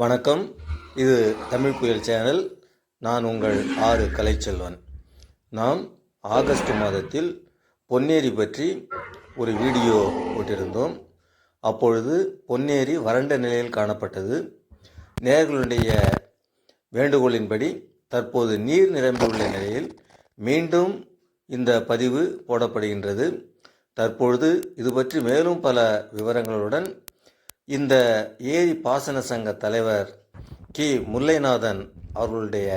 வணக்கம். இது தமிழ் புயல் சேனல். நான் உங்கள் ஆறு கலைச்செல்வன். நாம் ஆகஸ்ட் மாதத்தில் பொன்னேரி பற்றி ஒரு வீடியோ போட்டிருந்தோம். அப்பொழுது பொன்னேரி வறண்ட நிலையில் காணப்பட்டது. நேர்களுடைய வேண்டுகோளின்படி தற்போது நீர் நிரம்பியுள்ள நிலையில் மீண்டும் இந்த பதிவு போடப்படுகின்றது. தற்பொழுது இது பற்றி மேலும் பல விவரங்களுடன் இந்த ஏரி பாசன சங்க தலைவர் கி. முல்லைநாதன் அவர்களுடைய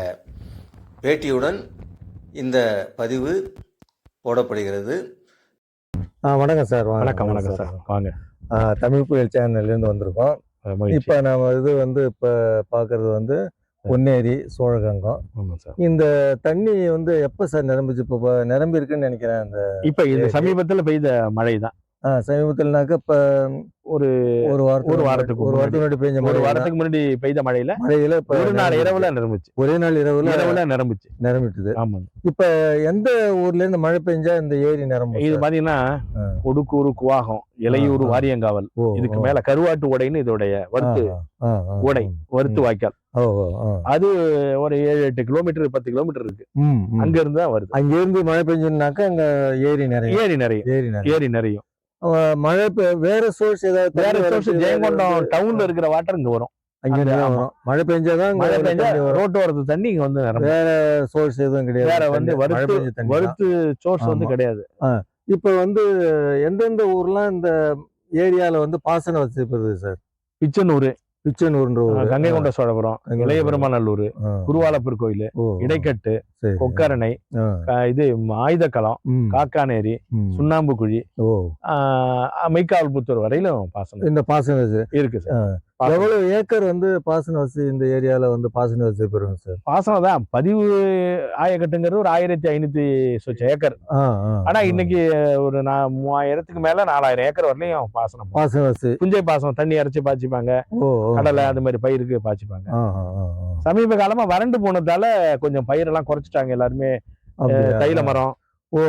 பேட்டியுடன் இந்த பதிவு போடப்படுகிறது. ஆ வணக்கம் சார் வாங்க, வணக்கம் வணக்கம் சார். வாங்க. தமிழ் புயல் சேனல்லேருந்து வந்திருக்கோம். இப்போ நாம இது வந்து இப்போ பார்க்கறது வந்து பொன்னேரி சோழகங்கம். ஆமா சார். இந்த தண்ணி வந்து எப்போ சார் நிரம்பிச்சு இப்போ நிரம்பி இருக்குன்னு நினைக்கிறேன் அந்த இப்ப இந்த சமீபத்துல பெய்த மழை தான் சமீபத்தில்னாக்க இப்போ ஒரு ஒரு வாரத்துக்கு ஒரு வாரத்துக்கு ஒரு வாரத்துக்கு முன்னாடி பெஞ்ச ஒரு வாரத்துக்கு முன்னாடி பெய்த மழையில மழையில இப்போ ஒரு நாள் இரவுல நிரம்பிச்சு. ஒரே நாள் இரவுல இரவுல நிரம்பிச்சு. நிரம்பிட்டுது. ஆமா இப்போ எந்த ஊர்ல இருந்து மழை பெஞ்சா இந்த ஏரி நிரம்பும் இது? பாத்தீங்கன்னா ஆ. ஒடுக்கூறு குவாகம் இலையூர். வாரியங்காவல். இதுக்கு. மேல கருவாட்டு ஓடைன்னு இதோடைய வறுத்து ம், வறுத்து. வாய்க்கால். அது ஒரு ஏழு எட்டு கிலோமீட்டர் பத்து கிலோமீட்டர் இருக்கு. அங்க இருந்து தான் வருது. அங்க இருந்து மழை பெஞ்சுனாக்கா அங்க ஏரி நிறைய ஏரி நிறைய ஏரி நிறைய ஏரி நிறையும். மழை வேற சோர்ஸ் ஏதாவது வேற சோர்ஸ் ஜெயங்கொண்டம் டவுன்ல இருக்கிற வாட்டர் இங்க வரும். அங்க. வரும். மழை பெஞ்சாதான் மழை பெஞ்சா ரோட்டு வரது தண்ணி இங்க வந்து வேற சோர்ஸ் எதுவும் கிடையாது. வேற வந்து வறுத்து. வறுத்து சோர்ஸ் வந்து. கிடையாது. இப்ப வந்து எந்தெந்த ஊர்லாம் இந்த ஏரியால வந்து பாசன வச்சிருப்பது சார்? பிச்சனூர். பிச்சனூர்ன்ற ஊர். கங்கை கொண்ட சோழபுரம் கங்கை இளைய கொண்ட பெருமாநல்லூர் ஆ, குருவாலப்பர் கோயில் இடைக்கட்டு. கொக்கரணை இது ஆயுதக்களம் ம், காக்கானேரி. சுண்ணாம்பு குழி ஓ. மைக்காவல்புத்தூர் வரையிலும் பாசனம். இந்த பாசன வசதி. இருக்கு சார். எவ்வளவு ஏக்கர் வந்து பாசன வசதி இந்த ஏரியால வந்து பாசன வசதி பெறும் சார்? பாசனம் தான். பதிவு ஆயக்கட்டுங்கிறது ஒரு ஆயிரத்தி ஐநூத்தி சொச்ச ஏக்கர். ஆனா. இன்னைக்கு ஒரு நா- மூவாயிரத்துக்கு மேல நாலாயிரம் ஏக்கர் வரலையும் பாசனம். பாசன வசதி. புஞ்சை பாசனம் தண்ணி இறைச்சி பாய்ச்சிப்பாங்க. கடலை அது மாதிரி பயிருக்கு பாய்ச்சிப்பாங்க. சமீப காலமா வறண்டு போனதால கொஞ்சம் பயிரெல்லாம் குறைச்சிட்டாங்க எல்லாருமே? தைல மரம் ஓ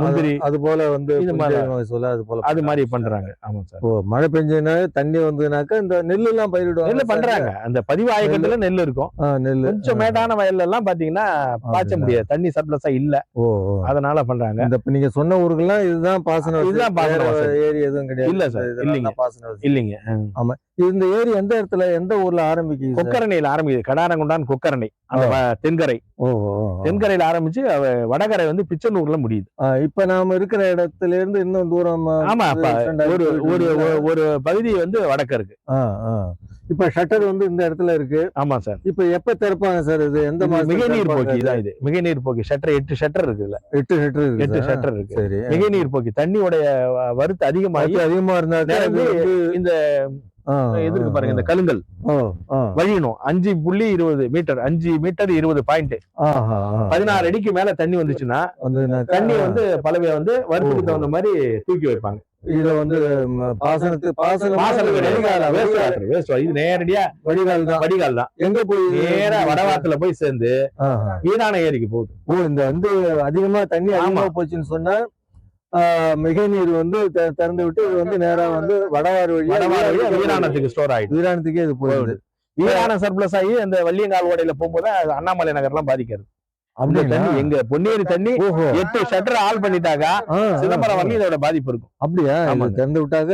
முந்திரி. அது போல வந்து. மகசூல் அது போல அது மாதிரி பண்றாங்க. ஆமா சார் ஓ மழை பெஞ்சதுனா தண்ணி வந்ததுனாக்கா இந்த நெல் எல்லாம் பயிரிடுவாங்க நெல்லு பண்றாங்க அந்த பதிவு ஆயக்கட்டுல நெல் இருக்கும் நெல் கொஞ்சம் மேடான வயல்ல எல்லாம் பாத்தீங்கன்னா பாய்ச்ச? முடியாது தண்ணி சர்ப்ளஸா இல்ல ஓ. அதனால பண்றாங்க இந்த நீங்க சொன்ன ஊருக்கெல்லாம் இதுதான் பாசன. இதுதான் பாசன. ஏரி எதுவும் கிடையாது இல்ல சார், இல்லைங்க. பாசன. இல்லைங்க இந்த ஏரி எந்த இடத்துல எந்த ஊர்ல ஆரம்பிக்குது? கொக்கரணையில ஆரம்பிக்குது. கடாரங்குண்டான் கொக்கரணை. அந்த தென்கரை. தென்கரையில ஆரம்பிச்சு வடகரை வந்து பிச்சனூர்ல முடியுது. இப்ப நாம இருக்கிற இடத்துல இருந்து இன்னும் தூரம் ஆமா ஒரு ஒரு? ஒரு- பகுதி வந்து வடக்கு இருக்கு. இப்ப ஷட்டர் வந்து இந்த இடத்துல இருக்கு. ஆமா சார். இப்ப எப்ப திறப்பாங்க சார் இது? எந்த மிகை நீர் போக்கி? தான் இது. மிகை நீர் போக்கி. ஷட்டர் எட்டு ஷட்டர் இருக்குல்ல எட்டு ஷட்டர் இருக்கு எட்டு. ஷட்டர் இருக்கு. சரி மிகை நீர் போக்கி. தண்ணியோடைய வ- வரத்து அதிகமாகி அதிகமா வந்து இந்த ஆ, பாருங்க இந்த ஆ. வழியணும். அஞ்சு புள்ளி இருபது மீட்டர் அஞ்சு மீட்டர் இருபது பாயிண்ட். பதினாறு அடிக்கு மேல தண்ணி வந்துச்சுன்னா தண்ணி வந்து பலவை வந்து வரத்துக்கு. தகுந்த மாதிரி தூக்கி வைப்பாங்க. இத வந்து ம், பாசனத்து பாசனம் வாசல் வடிகால் வேஸ்ட் வாட்டர் வேஸ்ட் இது நேரடியா வடிகால் தான். வடிகால் தான். எங்க போய் நேரா வடவாத்துல போய் சேர்ந்து. வீணான ஏரிக்கு போகுது. ஓ இந்த வந்து அதிகமா தண்ணி அதிகமா போச்சுன்னு சொன்னா மிகை நீர் வந்து திறந்து விட்டு இது வந்து நேரா வந்து வடவாறு வழியா வீராணத்துக்கு ஸ்டோர் ஆயிடுது. வீராணத்துக்கே இது போகுது. வீணான சர்ப்ளஸ் ஆகி அந்த வள்ளியங்கால் ஓடையில போகும்போது அண்ணாமலை நகர்லாம் பாதிக்கிறது அப்படிங்களா? தண்ணி எங்க பொன்னேரி தண்ணி எட்டு ஷட்டர் ஆல் பண்ணிட்டாக்கா ஆ, சிதம்பரம் ஆ. வரலையும் இதோட பாதிப்பு இருக்கும். அப்படியா. திறந்து விட்டாக்க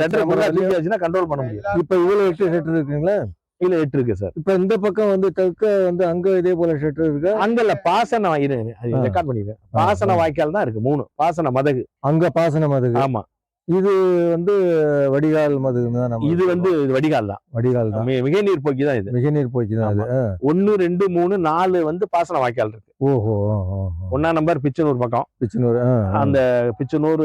ஷட்டர் கண்ட்ரோல் பண்ண முடியும் இப்ப இவ்வளவு எட்டு ஷட்டர் இருக்குங்களா? இல்ல எட்டு இருக்கு சார் இப்ப இந்த பக்கம் வந்து தெற்க வந்து அங்க இதே போல ஷட்டர் இருக்கா. அங்கல்ல பாசன இரு அது ஆ. ரெக்கார்ட் பண்ணிருக்கேன். பாசன வாய்க்கால் தான் இருக்கு மூணு. பாசன மதகு. அங்க பாசனம் அதுக்கு ஆமா. இது வந்து வடிகால் மதுன்னு தான் நம்ம இது வந்து இது வடிகால் தான். வடிகால் தான். மி- மிகை நீர் போக்கி தான் இது. மிக நீர் போக்கி தான் அது ஆ. ஒன்னு ரெண்டு மூணு நாலு வந்து பாசன வாய்க்கால் இருக்கு. ஓஹோ. ஒன்னா நம்பர் பிச்சனூர் பக்கம். பிச்சனூர். அந்த பிச்சனூர்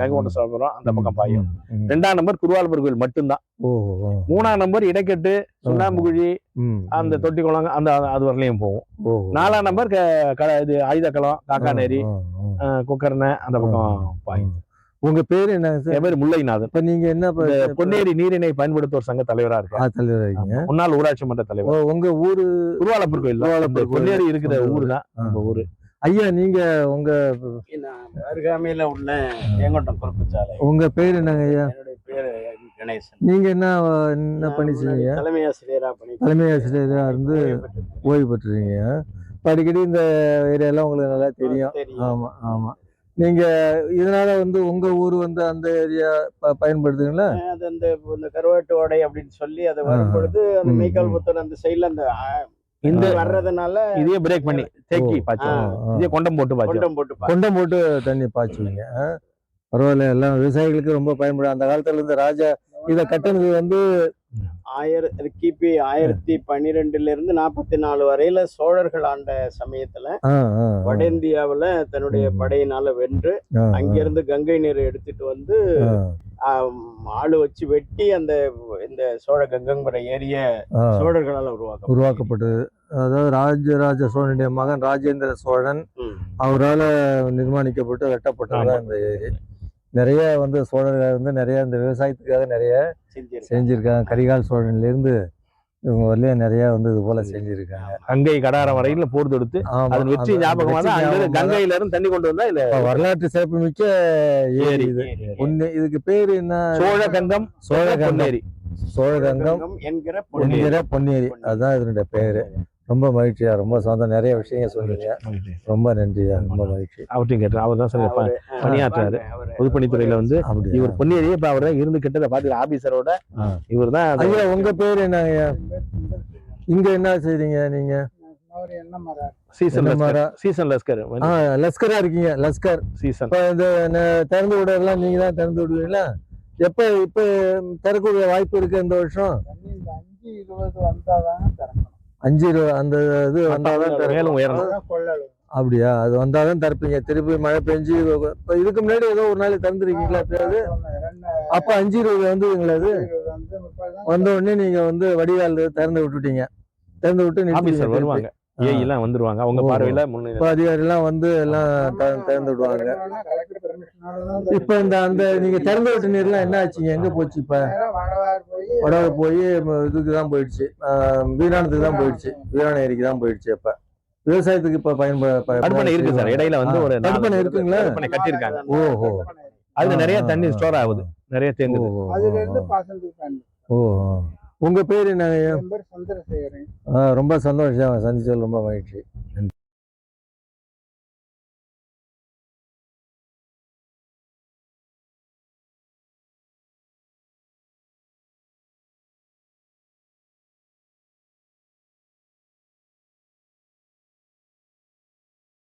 கங்கோண்ட சாப்பிடுறோம் அந்த பக்கம் பாயும். ரெண்டாம் நம்பர் குருவாலப்பர் கோயில் மட்டும்தான். ஓஹோ. மூணாம் நம்பர் இடைக்கட்டு சுண்ணாம்புகுழி அந்த. தொட்டி குளங்க அந்த அது வரலையும் போகும். நாலாம் நம்பர் இது ஆயுதக்களம் காக்காநேரி கொக்கர்ணை அந்த பக்கம் பாயும். உங்க பேர் என்ன சார் என் பேர் முல்லைநாதன். இப்ப நீங்க என்ன பொன்னேரி நீரிணை பயன்படுத்துவோர் சங்க தலைவரா இருக்கேன். ஆ, தலைவரா இருக்கீங்க முன்னாள் ஊராட்சி மன்ற தலைவர். உங்க ஊரு குருவாலப்பர் கோயில். பொன்னேரி இருக்கிற. ஊர். தான். நம்ம ஊரு. ஐயா நீங்க உங்க அருகாமையில உள்ள ஏங்கொண்டம் குறுக்குச்சாலை உங்க பேர் என்னங்க ஐயா? கணேசன். நீங்க என்ன என்ன பண்ணி செய்வீங்க தலைமை ஆசிரியரா பணி தலைமை ஆசிரியரா இருந்து ஓய்வு பெற்றுறீங்க இப்ப அடிக்கடி இந்த ஏரியாலாம் உங்களுக்கு நல்லா தெரியும். தெரியும். ஆமா ஆமா. நீங்க இதனால வந்து உங்க ஊர் வந்து அந்த ஏரியா பயன்படுத்துங்களா அது அந்த இந்த கருவாட்டு ஓடை அப்படின்னு சொல்லி அது வரும்பொழுது அந்த மேய்க்கால் ம். புத்தூர் அந்த சைடுல அந்த இந்த இது வர்றதுனால இதே பிரேக் பண்ணி தேக்கி. பாய்ச்சோம் ஆ. இதே கொண்டம் போட்டு பாய்ச்சோம் கொண்டம் போட்டு பா- கொண்டம் போட்டு தண்ணி பாய்ச்சுவீங்க? பரவாயில்ல எல்லாம் விவசாயிகளுக்கு ரொம்ப பயன்படும் அந்த காலத்துல இருந்து ராஜா இதை கட்டினது வந்து ஆயிரம் அது கிபி ஆயிரத்தி பன்னிரெண்டுல இருந்து நாற்பத்தி நாலு வரையில சோழர்கள் ஆண்ட சமயத்துல. வட இந்தியாவுல தன்னுடைய. படையினால வென்று அங்கிருந்து கங்கை நீர் எடுத்துட்டு வந்து ஆளு வச்சு வெட்டி அந்த இந்த சோழ கங்கங்கிற ஏரிய. சோழர்களால் உருவாக்க உருவாக்கப்பட்டது அதாவது ராஜராஜ சோழனுடைய மகன் ராஜேந்திர சோழன். அவரால் நிர்மாணிக்கப்பட்டு வெட்டப்பட்டதுதான் இந்த ஏரி நிறைய வந்து சோழர்கள் வந்து நிறைய இந்த விவசாயத்துக்காக நிறைய செஞ்சிருக்காங்க. கரிகால் சோழன்ல இருந்து இவங்க வரலையும் நிறைய வந்து இது போல செஞ்சிருக்காங்க. கங்கை கடாரம் வரையில போர் தொடுத்து அதன் வெற்றி அந்த ஞாபகமா தான் வெற்றி அங்கிருந்து ஞாபகமா. தான் கங்கையில இருந்து தண்ணி கொண்டு வந்தா இல்ல? வரலாற்று சிறப்புமிக்க ஏரி ஏரி. இது. ஒண்ணு இதுக்கு பேரு என்ன? சோழ கங்கம் சோழகங்கம் என்கிற பொன்னேரி. அதான் இதனுடைய பேரு. ரொம்ப மகிழ்ச்சியா ரொம்ப சொந்தம் நிறைய விஷயங்கள் சொன்னீங்க. ரொம்ப நன்றியா ரொம்ப மகிழ்ச்சி. அவற்றையும் கேட்டு அவர் தான் சார் பணியாற்றுறாரு. அவரு- பொதுப்பணித்துறையில வந்து அப்படியா? இவர் பொன்னேரியே இப்ப அவர் தான் இருந்து கிட்டத பாத்து ஆபீசரோட. இவர் தான் ஐயா உங்க பேர் என்ன ஐயா இங்க என்ன செய்றீங்க நீங்க? சீசன்? சீசன் லஸ்கர் ஆ லஸ்கரா இருக்கீங்க லஸ்கர் சீசன் இப்ப இந்த திறந்து விடறதெல்லாம் நீங்க தான் திறந்து விடுவீங்களா? எப்ப இப்ப திறக்கக்கூடிய வாய்ப்பு இருக்கு இந்த வருஷம்? அஞ்சு இருபது அந்த இது வந்தாதான். மேலும் உயரணும். அப்படியா? அது வந்தாதான் திறப்பீங்க திருப்பி மழை பெஞ்சு இப்ப இதுக்கு முன்னாடி ஏதோ ஒரு நாள் திறந்துருக்கீங்களா எப்பயாவது? அப்ப அஞ்சு இருபது வந்துங்களா அது? வந்த உடனே நீங்க வந்து வடிகால் திறந்து விட்டுட்டீங்க. திறந்து விட்டு வருவாங்க. ஆ. ஏஇ எல்லாம் வந்துருவாங்க. அவங்க ஓ. பார்வையில முன்னே இப்ப அதிகாரி எல்லாம் வந்து எல்லாம் திறந்து விடுவாங்க இப்ப இந்த அந்த நீங்க திறந்து விட்ட நீர்லாம் என்ன ஆச்சுங்க எங்க போச்சு இப்ப? வடவை போய் இதுக்கு தான் போயிடுச்சு. வீராணத்துக்கு தான் போயிடுச்சு. வீராண ஏரிக்கு தான் போயிடுச்சு இப்ப. விவசாயத்துக்கு இப்ப பயன்பட ப- தடுப்பணை இருக்கு சார். இடையில வந்து ஒரு தடுப்பணை இருக்குங்களா? தடுப்பணை கட்டியிருக்காங்க. ஓஹோ. அதுல நிறைய தண்ணி ஸ்டோர் ஆகுது. நிறைய தேங்குது. ஓஹோ. அதுல இருந்து பாசனத்துக்கு பயன்படும் ஓஹோ உங்க பேர் என்ன ரொம்ப சந்தோஷம். சந்திச்சது ரொம்ப மகிழ்ச்சி.